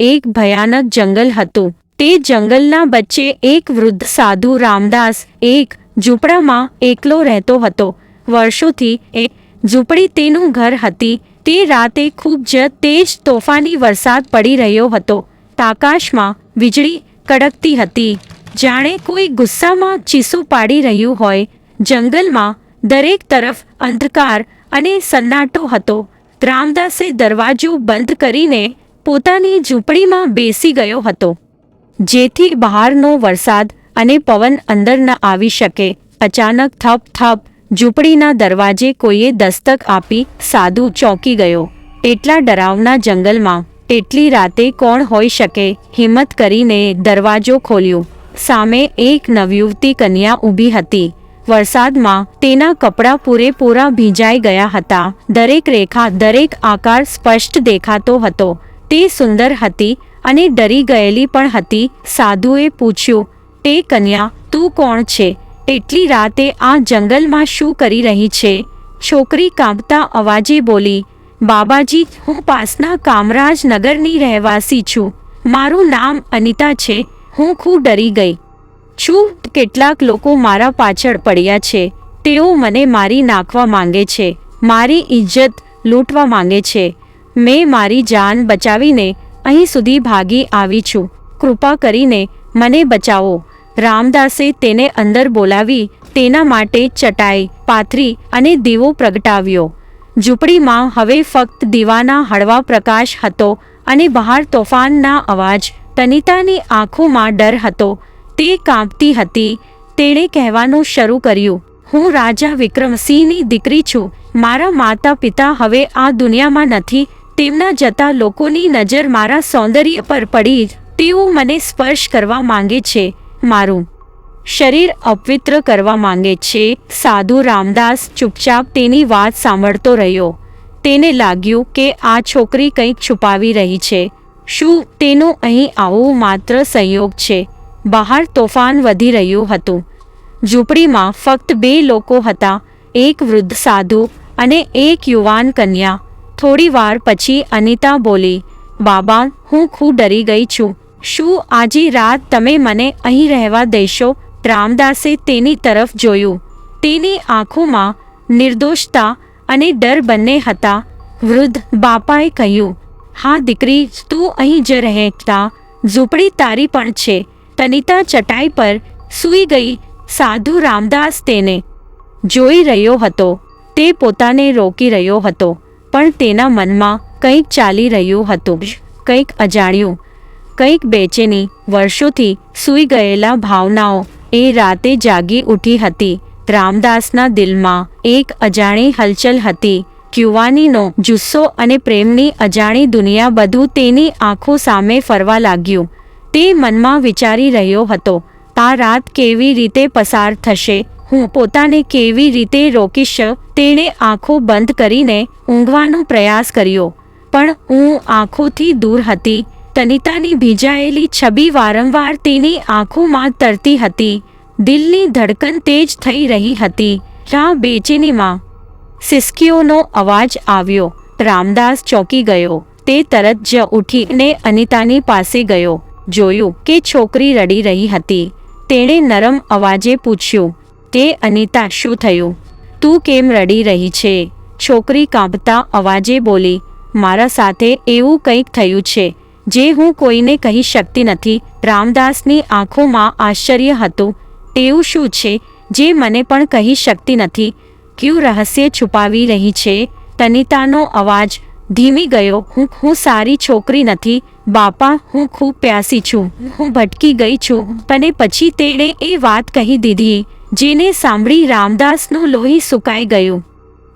એક ભયાનક જંગલ હતું. તે જંગલના વચ્ચે એક વૃદ્ધ સાધુ રામદાસ, એક ઝૂંપડામાં એકલો રહેતો હતો. વર્ષોથી એ ઝૂંપડી તેનું ઘર હતી. તે રાતે ખૂબ જ તેજ તોફાની વરસાદ પડી રહ્યો હતો. આકાશમાં વીજળી કડકતી હતી. જાણે કોઈ ગુસ્સામાં ચીસું પાડી રહ્યું હોય. જંગલમાં દરેક તરફ અંધકાર અને સન્નાટો હતો. રામદાસે દરવાજો બંધ કરીને પોતાની ઝૂંપડીમાં બેસી ગયો હતો. જેથી બહારનો વરસાદ અને પવન અંદર ન આવી શકે. અચાનક થપ થપ ઝૂંપડીના દરવાજે કોઈએ દસ્તક આપી સાધુ ચોંકી ગયો. એટલા ડરાવના જંગલમાં એટલી રાતે કોણ હોઈ શકે? હિંમત કરીને દરવાજો ખોલ્યો. સામે એક નવયુવતી કન્યા ઊભી હતી. વરસાદમાં તેના કપડાં પૂરેપૂરા ભીંજાઈ ગયા હતા. દરેક રેખા, દરેક આકાર સ્પષ્ટ દેખાતો હતો. તે સુંદર હતી અને ડરી ગયેલી પણ હતી. સાધુએ પૂછ્યું, તે કન્યા, તું કોણ છે? એટલી રાતે આ જંગલમાં શું કરી રહી છે? છોકરી કાંપતા અવાજે બોલી, બાબાજી, હું પાસના કામરાજ નગરની રહેવાસી છું. મારું નામ અનિતા છે. હું ખૂબ ડરી ગઈ. છું કેટલાક લોકો મારા પાછળ પડ્યા છે. તેઓ મને મારી નાખવા માંગે છે. મારી ઇજ્જત લૂંટવા માંગે છે. મેં મારી જાન બચાવીને અહીં સુધી ભાગી આવી છું. કૃપા કરીને મને બચાવો. રામદાસે તેને અંદર બોલાવી તેના માટે ચટાઈ, પાથરી અને દીવો પ્રગટાવ્યો. ઝૂંપડીમાં હવે ફક્ત દીવાના હળવા પ્રકાશ હતો અને બહાર તોફાનના અવાજ, તનિતાની આંખોમાં ડર હતો. તે કાંપતી હતી. તેણે કહેવાનું શરૂ કર્યું, હું રાજા વિક્રમસિંહની દીકરી છું. મારા માતા પિતા હવે આ દુનિયામાં નથી. તેમના જતા લોકોની નજર મારા સૌંદર્ય પર પડી, તેઓ મને સ્પર્શ કરવા માંગે છે, મારું શરીર અપવિત્ર કરવા માંગે છે. સાધુ રામદાસ ચૂપચાપ તેની વાત સાંભળતો રહ્યો. તેને લાગ્યું કે આ છોકરી કંઈક છુપાવી રહી છે. શું તેનું અહીં આવવું માત્ર સંયોગ છે? બહાર તોફાન વધી રહ્યું હતું. ઝૂંપડીમાં ફક્ત બે લોકો હતા, એક વૃદ્ધ સાધુ અને એક યુવાન કન્યા. થોડી વાર પછી અનિતા બોલી, બાબા, હું ખૂબ ડરી ગઈ છું. શું આજે રાત તમે મને અહીં રહેવા દેશો? રામદાસે તેની તરફ જોયું. તેની આંખોમાં નિર્દોષતા અને ડર બંને હતા. વૃદ્ધ બાપાએ કહ્યું, હા, દીકરી, તું અહીં જ રહેતા ઝૂંપડી તારી પણ છે. તનિતા ચટાઈ પર સૂઈ ગઈ. સાધુ રામદાસ તેને જોઈ રહ્યો હતો. તે પોતાને રોકી રહ્યો હતો. પણ તેના મનમાં કંઈક ચાલી રહ્યું હતું. કંઈક અજાણ્યું, કંઈક બેચેની વર્ષોથી સૂઈ ગયેલા ભાવનાઓ એ રાતે જાગી ઉઠી હતી. રામદાસના દિલમાં એક અજાણી હલચલ હતી. યુવાનીનો જુસ્સો અને પ્રેમની અજાણી દુનિયા બધું તેની આંખો સામે ફરવા લાગ્યું. તે મનમાં વિચારી રહ્યો હતો, આ રાત કેવી રીતે પસાર થશે? હું પોતાને કેવી રીતે રોકીશ? તેણે આંખો બંધ કરીને ઊંઘવાનો પ્રયાસ કર્યો. પણ હું આંખોથી દૂર હતી. તનિતાની ભીજાયેલી છબી વારંવાર તેની આંખોમાં તરતી હતી. દિલની ધડકન તેજ થઈ રહી હતી. આ બેચેનીમાં સિસકીઓનો અવાજ આવ્યો. રામદાસ ચોંકી ગયો. તે તરત જ ઉઠીને અનિતાની પાસે ગયો. જોયું કે છોકરી રડી રહી હતી. તેણે નરમ અવાજે પૂછ્યું, તે અનિતા, શું થયું? તું કેમ રડી રહી છે? છોકરી કાંપતા અવાજે બોલી, મારા સાથે એવું કંઈક થયું છે, જે હું કોઈને કહી શકતી નથી. રામદાસની આંખોમાં આશ્ચર્ય હતું. તેવું શું છે, જે મને પણ કહી શકતી નથી? ક્યું રહસ્ય છુપાવી રહી છે? તનિતાનો અવાજ, ધીમી ગયો, હું હું સારી છોકરી નથી, બાપા, હું ખૂબ પ્યાસી છું, હું ભટકી ગઈ છું. અને પછી તેણે એ વાત કહી દીધી. જેને સાંભળી રામદાસનું લોહી સુકાઈ ગયું.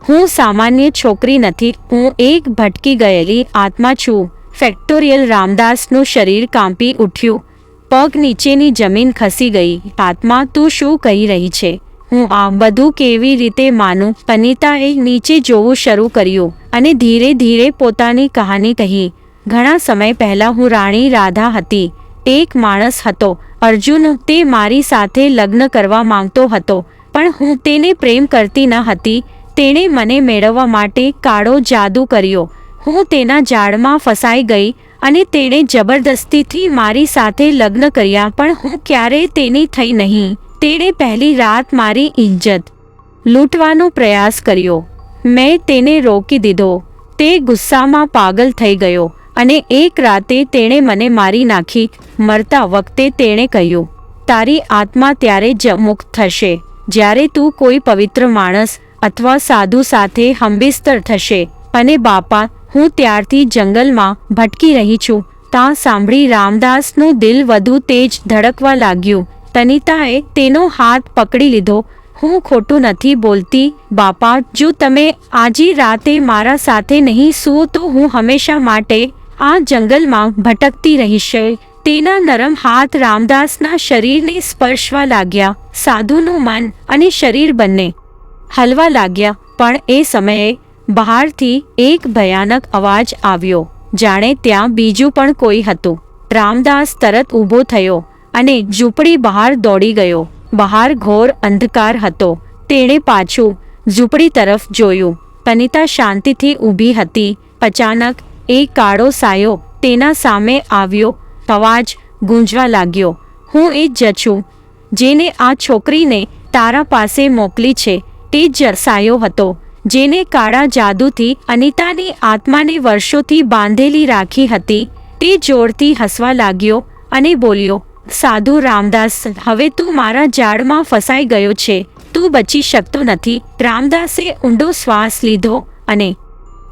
હું સામાન્ય છોકરી નથી, હું એક ભટકી ગયેલી આત્મા છું. ફેક્ટોરિયલ રામદાસનું શરીર કાંપી ઉઠ્યું. પગ નીચેની જમીન ખસી ગઈ. આત્મા, તું શું કહી રહી છે? હું આ બધું કેવી રીતે માનું? પનિતાએ નીચે જોવું શરૂ કર્યું અને ધીરે ધીરે પોતાની કહાની કહી. ઘણા સમય પહેલા હું રાણી રાધા હતી. એક માણસ હતો. અર્જુન તે મારી સાથે લગ્ન કરવા માંગતો હતો. પણ હું તેને પ્રેમ કરતી ન હતી. તેણે મને મેળવવા માટે કાળો જાદુ કર્યો. હું તેના જાળમાં ફસાઈ ગઈ અને તેણે જબરદસ્તીથી મારી સાથે લગ્ન કર્યા, પણ હું ક્યારેય તેની થઈ નહીં. તેણે પહેલી રાત મારી ઇજ્જત લૂંટવાનો પ્રયાસ કર્યો. મેં તેને રોકી દીધો. તે ગુસ્સામાં પાગલ થઈ ગયો. અને એક રાતે તેણે મને મારી નાખી. મરતા વખતે તેણે કહ્યું, તારી આત્મા ત્યારે જ મુક્ત થશે. જ્યારે તું કોઈ પવિત્ર માણસ અથવા સાધુ સાથે હંબિસ્તર થશે અને બાપા, હું ત્યારથી જંગલમાં ભટકી રહી છું. તાં સાંભળી રામદાસનું દિલ વધુ તેજ ધડકવા લાગ્યું. તનિતાએ તેનો હાથ પકડી લીધો. હું ખોટું નથી બોલતી, બાપા. જો તમે આજી રાતે મારા સાથે નહીં સૂઓ તો હું હંમેશા માટે આ જંગલમાં ભટકતી રહીશ. તેના નરમ હાથ રામદાસના શરીરને સ્પર્શવા લાગ્યા. સાધુનું મન અને શરીર બંને હલવા લાગ્યા. પણ એ સમયે બહારથી એક ભયાનક અવાજ આવ્યો. જાણે ત્યાં બીજું પણ કોઈ હતું. રામદાસ તરત ઊભો થયો અને ઝૂંપડી બહાર દોડી ગયો. બહાર ઘોર અંધકાર હતો. તેણે પાછું ઝૂંપડી તરફ જોયું. પનિતા શાંતિથી ઊભી હતી. અચાનક એક કાળો સાયો તેના સામે આવ્યો, અવાજ ગુંજવા લાગ્યો, હું એ જ છું, જેને આ છોકરીને તારા પાસે મોકલી છે. તે જ સાયો હતો, જેને કાળા જાદુથી અનિતાની આત્માને વર્ષોથી બાંધેલી રાખી હતી. તે જોરથી હસવા લાગ્યો અને બોલ્યો, સાધુ રામદાસ, હવે તું મારા ઝાડમાં ફસાઈ ગયો છે. તું બચી શકતો નથી. રામદાસે ઊંડો શ્વાસ લીધો અને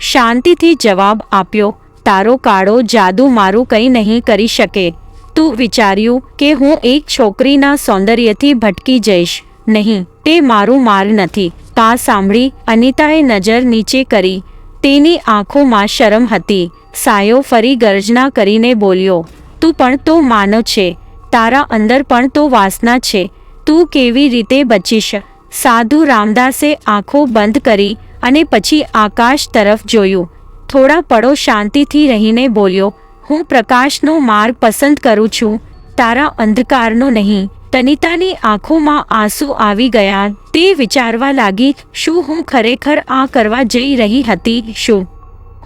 શાંતિથી જવાબ આપ્યો, તારો કાળો જાદુ મારું કંઈ નહીં કરી શકે. તું વિચાર્યું કે હું એક છોકરીના સૌંદર્યથી ભટકી જઈશ. નહીં, તે મારું માર નથી. તા સાંભળી અનિતાએ નજર નીચે કરી. તેની આંખોમાં શરમ હતી. સાયો ફરી ગર્જના કરીને બોલ્યો, તું પણ તો માનવ છે. તારા અંદર પણ તો વાસના છે. તું કેવી રીતે બચીશ? સાધુ રામદાસે આંખો બંધ કરી અને પછી આકાશ તરફ જોયું. થોડા પળો શાંતિથી રહીને બોલ્યો, હું પ્રકાશનો માર્ગ પસંદ કરું છું, તારા અંધકારનો નહીં. તનિતાની આંખોમાં આંસુ આવી ગયા, તે વિચારવા લાગી, શું હું ખરેખર આ કરવા જઈ રહી હતી? શું?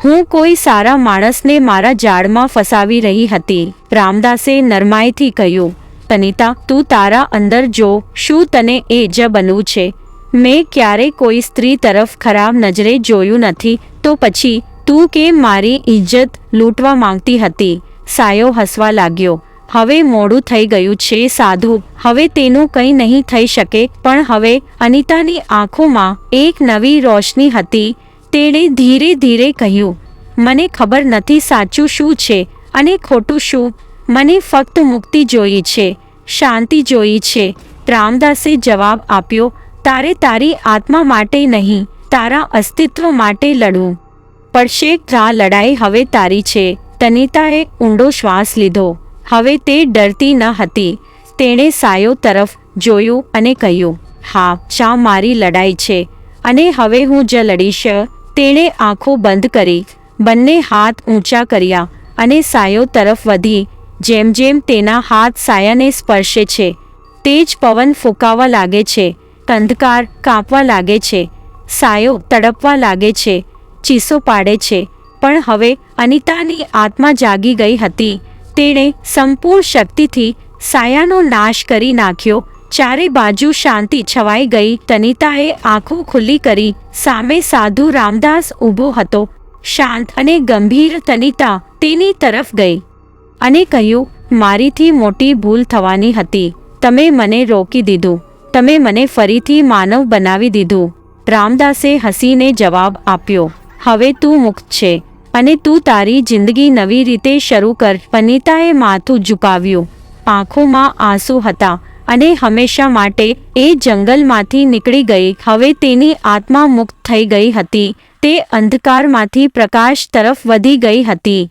હું કોઈ સારા માણસને મારા જાળમાં ફસાવી રહી હતી. રામદાસે નરમાઈથી કહ્યું, તનિતા, તું તારા અંદર જો, શું તને એ જ બનવું છે? મેં ક્યારેય કોઈ સ્ત્રી તરફ ખરાબ નજરે જોયું નથી, તો પછી તું કેમ મારી ઇજ્જત લૂંટવા માંગતી હતી? સાયો હસવા લાગ્યો. હવે મોડું થઈ ગયું છે સાધુ. હવે તેનું કંઈ નહીં થઈ શકે, પણ હવે અનિતાની આંખોમાં એક નવી રોશની હતી. તેણે ધીરે ધીરે કહ્યું, મને ખબર નથી સાચું શું છે અને ખોટું શું. મને ફક્ત મુક્તિ જોઈ છે, શાંતિ જોઈ છે. રામદાસે જવાબ આપ્યો તારે તારી આત્મા માટે નહીં, તારા અસ્તિત્વ માટે લડવું. પડશે આ લડાઈ હવે તારી છે, તનિતાએ ઊંડો શ્વાસ લીધો. હવે તે ડરતી ન હતી. તેણે સાયો તરફ જોયું અને કહ્યું, હા શા મારી લડાઈ છે. અને હવે હું જ લડીશ. તેણે આંખો બંધ કરી, બંને હાથ ઊંચા કર્યા અને સાયો તરફ વધી, જેમ જેમ તેના હાથ સાયાને સ્પર્શે છે તે જ પવન ફૂંકાવા લાગે છે. અંધકાર કાપવા લાગે છે, સાયો તડપવા લાગે છે, ચીસો પાડે છે, પણ હવે અનિતાની આત્મા જાગી ગઈ હતી. તેણે સંપૂર્ણ શક્તિથી સાયાનો નાશ કરી નાખ્યો. ચારે બાજુ શાંતિ છવાઈ ગઈ. તનિતાએ આંખો ખુલ્લી કરી. સામે સાધુ રામદાસ ઊભો હતો. શાંત અને ગંભીર તનિતા તેની તરફ ગઈ અને કહ્યું, મારીથી મોટી ભૂલ થવાની હતી. તમે મને રોકી દીધું. તમે મને ફરીથી માનવ બનાવી દીધું. રામદાસે હસીને જવાબ આપ્યો, હવે તું મુક્ત છે અને તું તારી જિંદગી નવી રીતે શરૂ કર. પનિતાએ માથું ઝુકાવ્યું. આંખોમાં આંસુ હતા અને હંમેશા માટે એ જંગલમાંથી નીકળી ગઈ. હવે તેની આત્મા મુક્ત થઈ ગઈ હતી. તે અંધકારમાંથી પ્રકાશ તરફ વધી ગઈ હતી.